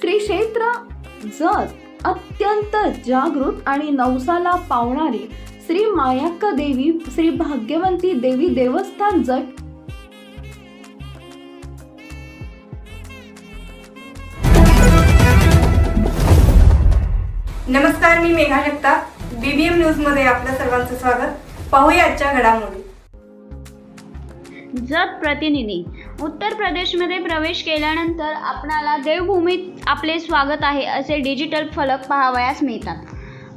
श्री क्षेत्र जत अत्यंत जागृत आणि नवसाला पावणारी श्री मायाक्का देवी श्री भाग्यवंती देवी देवस्थान जट नमस्कार मी मेघा जगताप. बीबीएम न्यूजमध्ये आपल्या सर्वांचं स्वागत. पाहूया आजच्या घडामोडी. जत प्रतिनिधी. उत्तर प्रदेशमध्ये प्रवेश केल्यानंतर आपणाला देवभूमीत आपले स्वागत आहे असे डिजिटल फलक पाहावयास मिळतात.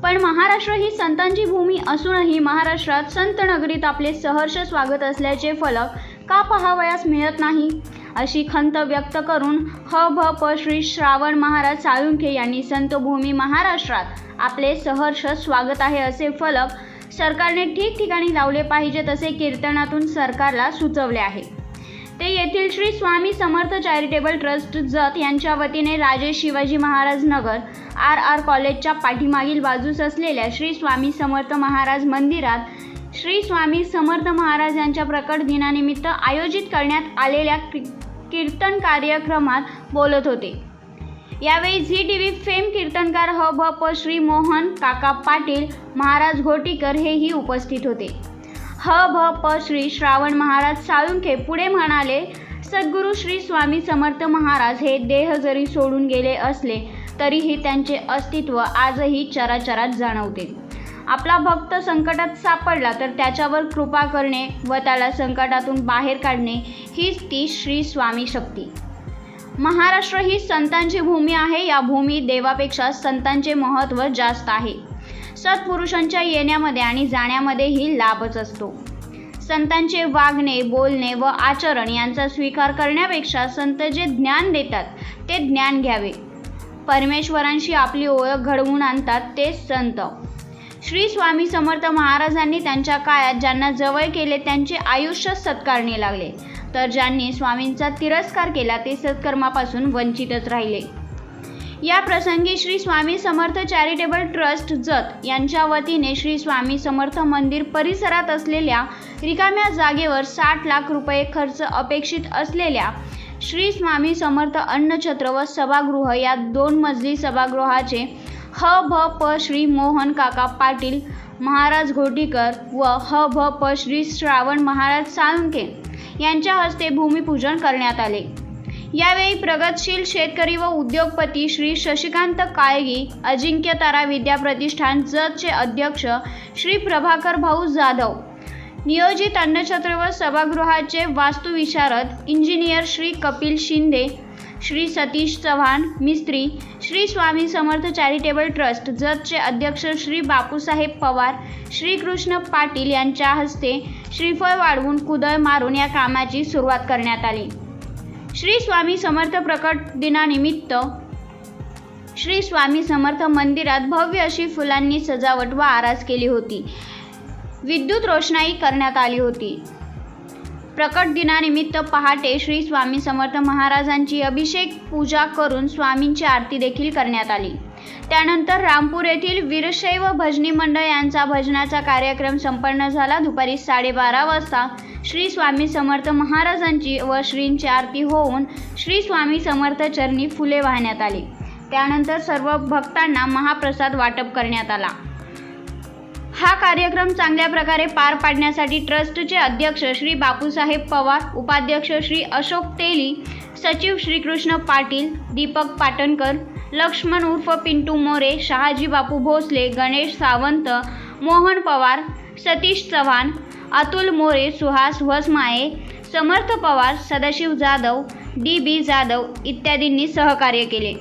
पण महाराष्ट्र ही संतांची भूमी असूनही महाराष्ट्रात संत नगरीत आपले सहर्ष स्वागत असल्याचे फलक का पाहावयास मिळत नाही? अशी खंत व्यक्त करून ह भ प श्री श्रावण महाराज साळुंखे यांनी संतभूमी महाराष्ट्रात आपले सहर्ष स्वागत आहे असे फलक सरकारने ठिकठिकाणी लावले पाहिजेत असे कीर्तनातून सरकारला सुचवले आहे. ते येथील श्री स्वामी समर्थ चॅरिटेबल ट्रस्ट जत यांच्या वतीने राजे शिवाजी महाराज नगर आर आर कॉलेजच्या पाठीमागील बाजूस असलेल्या श्री स्वामी समर्थ महाराज मंदिरात श्री स्वामी समर्थ महाराज यांच्या प्रकट दिनानिमित्त आयोजित करण्यात आलेल्या कि कीर्तन कार्यक्रमात बोलत होते. यावेळी झी टी व्ही फेम कीर्तनकार ह भ प श्री मोहन काका पाटील महाराज घोटीकर हेही उपस्थित होते. ह भ प श्री श्रावण महाराज साळुंखे पुढे म्हणाले सद्गुरू श्री स्वामी समर्थ महाराज हे देह जरी सोडून गेले असले तरीही त्यांचे अस्तित्व आजही चराचरात जाणवते. आपला भक्त संकटात सापडला तर त्याच्यावर कृपा करणे व त्याला संकटातून बाहेर काढणे हीच ती श्री स्वामी शक्ती. महाराष्ट्र ही संतांची भूमी आहे या भूमी देवापेक्षा संतांचे महत्त्व जास्त आहे. सत्पुरुषांच्या येण्यामध्ये आणि जाण्यामध्येही लाभच असतो. संतांचे वागणे बोलणे व आचरण यांचा स्वीकार करण्यापेक्षा संत जे ज्ञान देतात ते ज्ञान घ्यावे. परमेश्वरांशी आपली ओळख घडवून आणतात ते संत. श्री स्वामी समर्थ महाराजांनी त्यांच्या काळात ज्यांना जवळ केले त्यांचे आयुष्य सत्कारणे लागले. तर ज्यांनी स्वामींचा तिरस्कार केला ते सत्कर्मापासून वंचितच राहिले. या प्रसंगी श्री स्वामी समर्थ चॅरिटेबल ट्रस्ट जत यांच्या वतीने श्री स्वामी समर्थ मंदिर परिसरात असलेल्या रिकाम्या जागेवर साठ लाख रुपये खर्च अपेक्षित असलेल्या श्री स्वामी समर्थ अन्नछत्र व सभागृह या दोन मजली सभागृहाचे ह भ प श्री मोहन काका पाटील महाराज घोटीकर व ह भ प श्री श्रावण महाराज साळुंके यांच्या हस्ते भूमिपूजन करण्यात आले. यावेळी प्रगतशील शेतकरी व उद्योगपती श्री शशिकांत काळगी अजिंक्य तारा विद्या प्रतिष्ठान जतचे अध्यक्ष श्री प्रभाकर भाऊ जाधव. नियोजित अन्नछत्र व सभागृहाचे वास्तुविशारद इंजिनियर श्री कपिल शिंदे श्री सतीश चव्हाण मिस्त्री श्री स्वामी समर्थ चॅरिटेबल ट्रस्ट जतचे अध्यक्ष श्री बापूसाहेब पवार श्रीकृष्ण पाटील यांच्या हस्ते श्रीफळ वाढवून कुदळ मारून या कामाची सुरुवात करण्यात आली. श्री स्वामी समर्थ प्रकट दिनानिमित्त श्री स्वामी समर्थ मंदिरात भव्य अशी फुलांनी सजावट व आरास केली होती. विद्युत रोषणाई करण्यात आली होती. प्रकट दिनानिमित्त पहाटे श्री स्वामी समर्थ महाराजांची अभिषेक पूजा करून स्वामींची आरती देखील करण्यात आली. त्यानंतर रामपूर येथील वीरशैव भजनी मंडळ यांचा भजनाचा कार्यक्रम संपन्न झाला. दुपारी साडेबारा वाजता श्री स्वामी समर्थ महाराजांची व श्रींची आरती होऊन श्री स्वामी समर्थ चरणी फुले वाहण्यात आली. त्यानंतर सर्व भक्तांना महाप्रसाद वाटप करण्यात आला. हा कार्यक्रम चांगल्या प्रकारे पार पाडण्यासाठी ट्रस्टचे अध्यक्ष श्री बापूसाहेब पवार उपाध्यक्ष श्री अशोक तेली सचिव श्रीकृष्ण पाटील दीपक पाटणकर लक्ष्मण उर्फ पिंटू मोरे शहाजी बापू भोसले गणेश सावंत मोहन पवार सतीश चव्हाण अतुल मोरे सुहास वसमाये समर्थ पवार सदाशिव जाधव डी बी जाधव इत्यादींनी सहकार्य केले.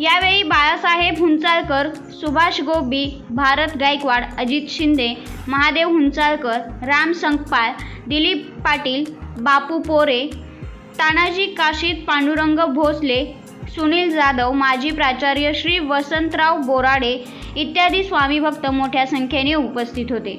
यावेळी बाळासाहेब हुंचाळकर सुभाष गोबी भारत गायकवाड अजित शिंदे महादेव हुंचाळकर राम संकपाळ दिलीप पाटील बापू पोरे तानाजी काशीद पांडुरंग भोसले सुनील जाधव माजी प्राचार्य श्री वसंतराव बोराडे इत्यादी स्वामीभक्त मोठ्या संख्येने उपस्थित होते.